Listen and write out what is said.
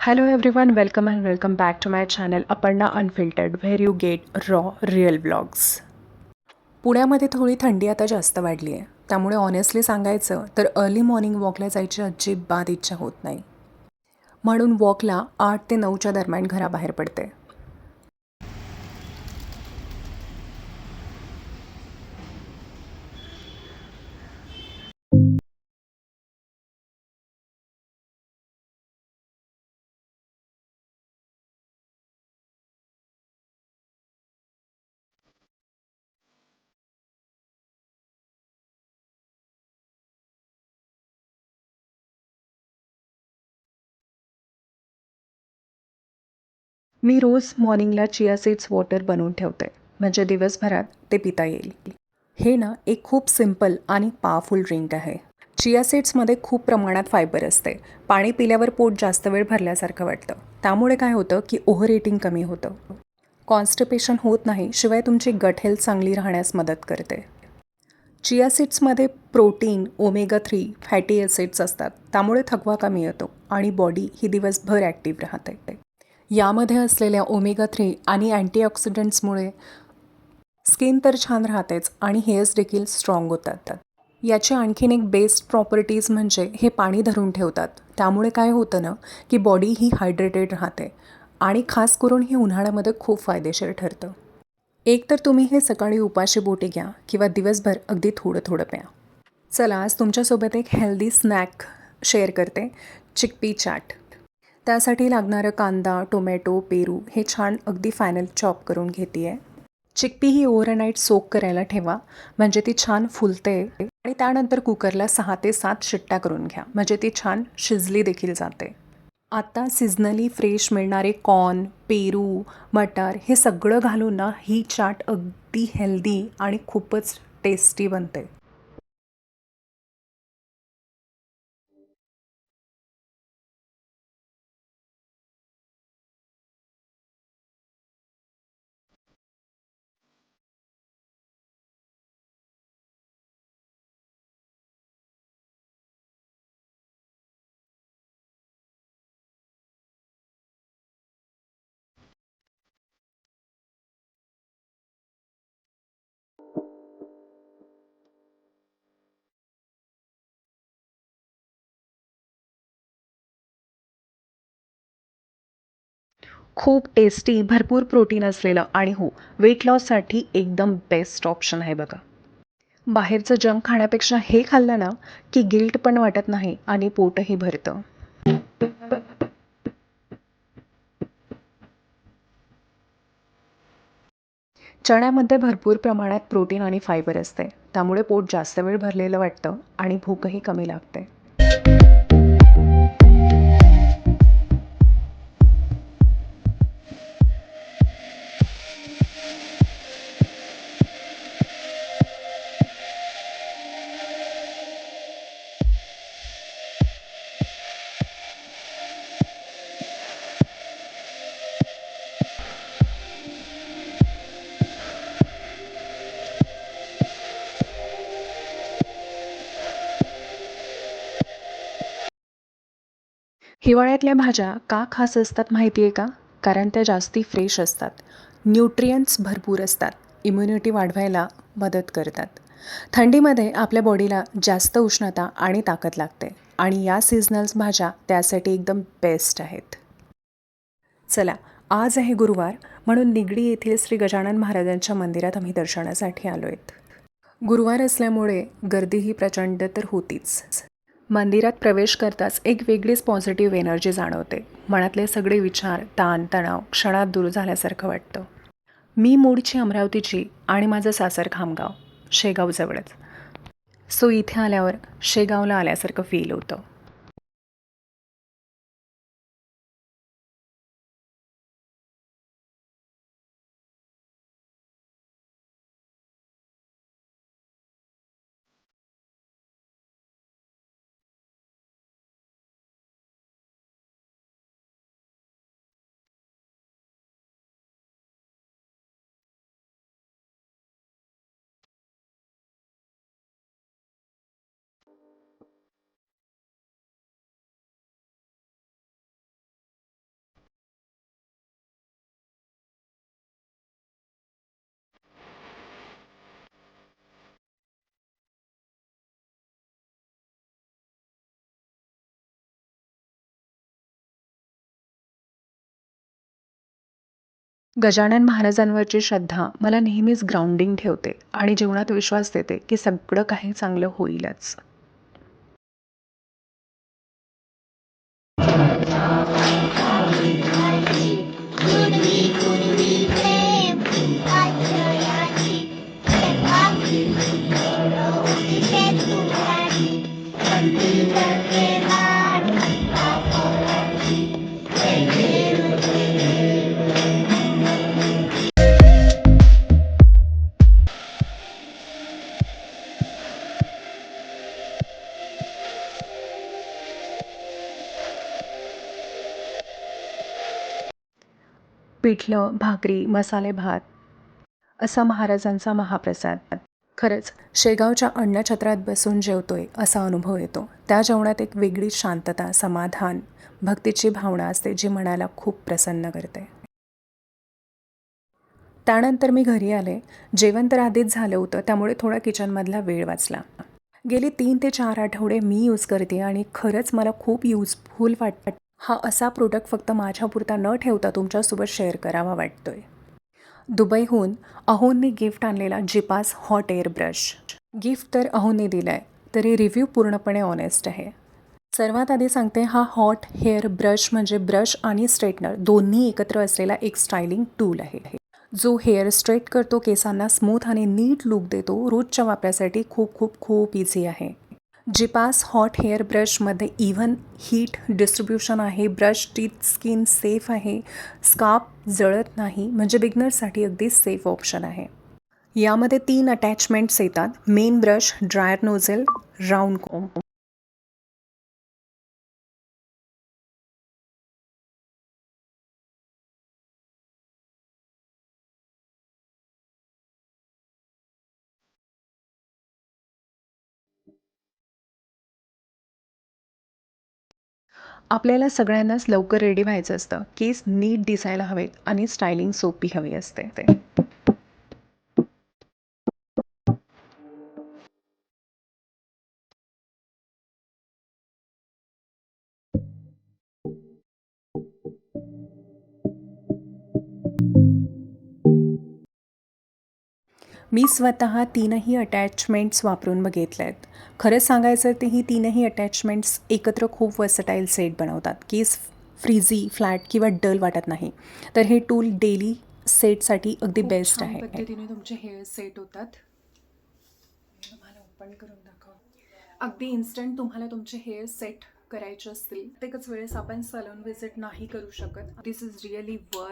Hello everyone welcome and welcome back to my channel Aparna unfiltered where you get raw real blogs पुण्यामध्ये थोडी थंडी आता जास्त वाढली आहे. त्यामुळे ऑनेस्टली सांगायचं तर अर्ली मॉर्निंग वॉकला जायची अजिबात इच्छा होत नाही. म्हणून वॉकला आठ ते नऊच्या दरम्यान घराबाहेर पडते. मी रोज मॉर्निंगला चिया सीड्स वॉटर बनवून ठेवते. म्हणजे दिवसभरात ते पिता येईल. हे ना एक खूप सिंपल आणि पॉवरफुल ड्रिंक आहे. चिया सीड्समध्ये खूप प्रमाणात फायबर असते. पाणी पिल्यावर पोट जास्त वेळ भरल्यासारखं वाटतं. त्यामुळे काय होतं की ओव्हर इटिंग कमी होतं. कॉन्स्टिपेशन होत नाही शिवाय तुमची गट हेल्थ चांगली राहण्यास मदत करते. Chia सीड्समध्ये protein omega three fatty acids असतात. त्यामुळे थकवा कमी येतो आणि बॉडी ही दिवसभर ॲक्टिव्ह राहते. यामध्ये असलेल्या ओमेगा थ्री आणि अँटीऑक्सिडंट्समुळे स्किन तर छान राहतेच आणि हेअर्स देखील स्ट्रॉंग होतात. याची आणखीन एक बेस्ट प्रॉपर्टीज म्हणजे हे पाणी धरून ठेवतात. त्यामुळे काय होतं ना की बॉडी ही हायड्रेटेड राहते आणि खास करून हे उन्हाळ्यामध्ये खूप फायदेशीर ठरतं. एक तर तुम्ही हे सकाळी उपाशी बोटी घ्या किंवा दिवसभर अगदी थोडं थोडं प्या. चला आज तुमच्यासोबत एक हेल्दी स्नॅक शेअर करते. चिकपी चाट. त्यासाठी लागणारं कांदा टोमॅटो पेरू हे छान अगदी फायनल चॉप करून घेते आहे चिकपी ही ओव्हरनाईट सोक करायला ठेवा. म्हणजे ती छान फुलते आणि त्यानंतर कुकरला सहा ते सात शिट्ट्या करून घ्या. म्हणजे ती छान शिजली देखील जाते. आता सिजनली फ्रेश मिळणारे कॉर्न पेरू मटार हे सगळं घालून ना ही चाट अगदी हेल्दी आणि खूपच टेस्टी बनते. खूप टेस्टी भरपूर प्रोटीन असलेलं आणि हो वेट लॉससाठी एकदम बेस्ट ऑप्शन आहे बघा. बाहेरचं जंक खाण्यापेक्षा हे खाल्लं ना की गिल्ट पण वाटत नाही आणि पोटही भरतं. चण्यामध्ये भरपूर प्रमाणात प्रोटीन आणि फायबर असते. त्यामुळे पोट जास्त वेळ भरलेलं वाटतं आणि भूकही कमी लागते. हिवाळ्यातल्या भाज्या का खास असतात माहिती आहे का? कारण त्या जास्ती फ्रेश असतात. न्यूट्रियंट्स भरपूर असतात. इम्युनिटी वाढवायला मदत करतात. थंडीमध्ये आपल्या बॉडीला जास्त उष्णता आणि ताकद लागते आणि या सीझनल्स भाज्या त्यासाठी एकदम बेस्ट आहेत. चला आज आहे गुरुवार म्हणून निगडी येथील श्री गजानन महाराजांच्या मंदिरात आम्ही दर्शनासाठी आलो आहेत गुरुवार असल्यामुळे गर्दीही प्रचंड तर होतीच. मंदिरात प्रवेश करताच एक वेगळीच पॉझिटिव्ह एनर्जी जाणवते. मनातले सगळे विचार ताण तणाव क्षणात दूर झाल्यासारखं वाटतं. मी मूळची अमरावतीची आणि माझं सासर खामगाव शेगावजवळच सो इथे आल्यावर शेगावला आल्यासारखं फील होतं. गजानन महाराजांवरची श्रद्धा मला नेहमीच ग्राउंडिंग ठेवते आणि जीवनात विश्वास देते की सगळं काही चांगलं होईलच. पिठलं भाकरी मसाले भात असा महाराजांचा महाप्रसाद. खरंच शेगावच्या अन्नछत्रात बसून जेवतोय असा अनुभव येतो. त्या जेवणात एक वेगळी शांतता समाधान भक्तीची भावना असते जी मनाला खूप प्रसन्न करते. त्यानंतर मी घरी आले. जेवण तर आधीच झालं होतं त्यामुळे थोडा किचनमधला वेळ वाचला. गेली तीन ते चार आठवडे मी यूज करते आणि खरंच मला खूप युजफुल वाटतं. हा असा प्रोडक्ट फक्त माझ्यापुरता न ठेवता तुमच्यासोबत शेअर करावा वाटतो आहे दुबईहून अहोंनी गिफ्ट आणलेला जिपास हॉट एअर ब्रश गिफ्ट तर अहोंनी दिलं आहे तरी रिव्ह्यू पूर्णपणे ऑनेस्ट आहे. सर्वात आधी सांगते हा हॉट हेअर ब्रश म्हणजे ब्रश आणि स्ट्रेटनर दोन्ही एकत्र असलेला एक स्टायलिंग टूल आहे. जो हेअर स्ट्रेट करतो केसांना स्मूथ आणि नीट लुक देतो रोजच्या वापरासाठी खूप खूप खूप इझी आहे. जिपास हॉट हेअर ब्रशमध्ये इव्हन हीट डिस्ट्रीब्युशन आहे. ब्रश टीथ स्किन सेफ आहे. स्कार्प जळत नाही. म्हणजे बिगनर्ससाठी अगदी सेफ ऑप्शन आहे. यामध्ये तीन अटॅचमेंट्स येतात. Main brush dryer nozzle round comb आपल्याला सगळ्यांनाच लवकर रेडी व्हायचं असतं. केस नीट दिसायला हवेत आणि स्टायलिंग सोपी हवी असते ते. मी स्वतः तीनही अटॅचमेंट्स वापरून बघितले आहेत खरंच सांगायचं तर ही तीनही अटॅचमेंट्स एकत्र खूप वर्सटाईल सेट बनवतात. केस फ्रीझी फ्लॅट किंवा डल वाटत नाही. तर हे टूल डेली सेटसाठी अगदी बेस्ट आहे. पद्धतीने तुमचे हेअर सेट होतात. तुम्हाला ओपन करून दाखव. अगदी इन्स्टंट तुम्हाला तुमचे हेअर सेट करायचे असतील. प्रत्येकच वेळेस आपण सलून व्हिजिट नाही करू शकत. दिस इज रिअली वर